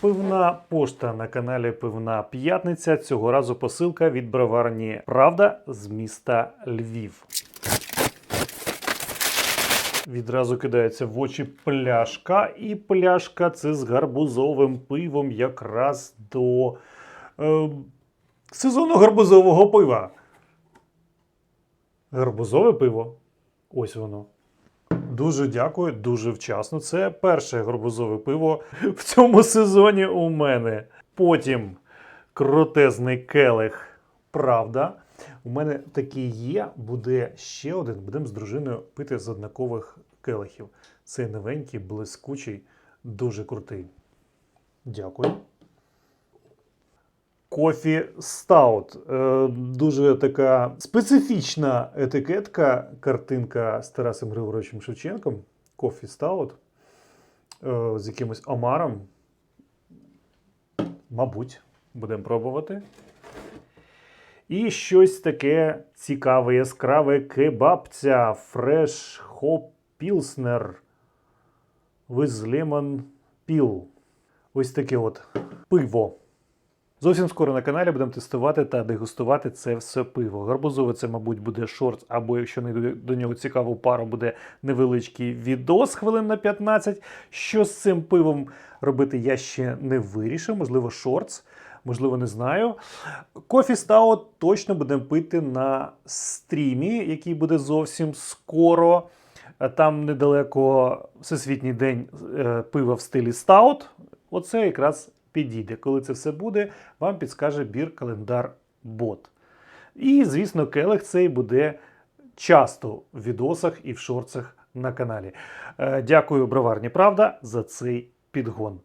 Пивна пошта на каналі Пивна П'ятниця. Цього разу посилка від броварні Правда з міста Львів. Відразу кидається в очі пляшка, і пляшка це з гарбузовим пивом якраз до е, сезону гарбузового пива. Гарбузове пиво. Ось воно. Дуже дякую, дуже вчасно. Це перше гарбузове пиво в цьому сезоні у мене. Потім крутезний келих. Правда. У мене такий є, буде ще один. Будемо з дружиною пити з однакових келихів. Цей новенький, блискучий, дуже крутий. Дякую. Кофі Стаут. Е, дуже така специфічна етикетка, картинка з Тарасом Григоровичем Шевченком. Кофі Стаут. Е, з якимось омаром. Мабуть, будемо пробувати. І щось таке цікаве, яскраве кебабця Fresh Hop Pilsner with Lemon Peel. Ось таке от пиво. Зовсім скоро на каналі будемо тестувати та дегустувати це все пиво. Гарбузове це, мабуть, буде шорт, або якщо не до нього цікаву пару, буде невеличкий відос хвилин на 15. Що з цим пивом робити, я ще не вирішив. Можливо, шортс, можливо, не знаю. Кофі Стаут точно будемо пити на стрімі, який буде зовсім скоро. Там недалеко Всесвітній день е, пива в стилі Стаут. Оце якраз підійде. Коли це все буде, вам підскаже бір календар бот. І, звісно, келих цей буде часто в відосах і в шорцах на каналі. Е, Дякую, Броварні Правда, за цей підгон.